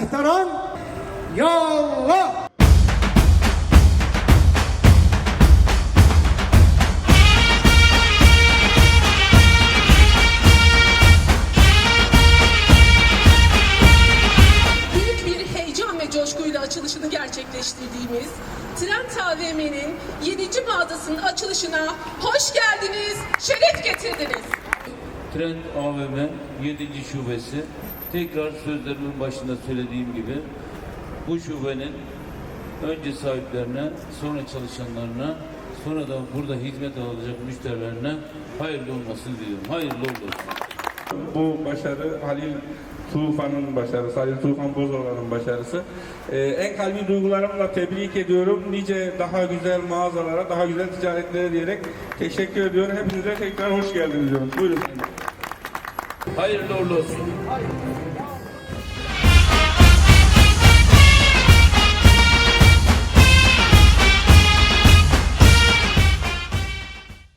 Mehteran Yallah. coşkuyla açılışını gerçekleştirdiğimiz Trend AVM'nin 7. mağazasının açılışına hoş geldiniz, şeref getirdiniz. Trend AVM 7. şubesi. Tekrar sözlerimin başında söylediğim gibi bu şubenin önce sahiplerine, sonra çalışanlarına, sonra da burada hizmet alacak müşterilerine hayırlı olmasını diliyorum. Hayırlı olsun. Bu başarı Halil Tufan'ın başarısı, Halil Tufan Bozoğlan'ın başarısı. Ee, en kalbi duygularımla tebrik ediyorum. Nice daha güzel mağazalara, daha güzel ticaretlere diyerek teşekkür ediyorum. Hepinize tekrar hoş geldiniz diyorum. Buyurun. Hayırlı uğurlu olsun.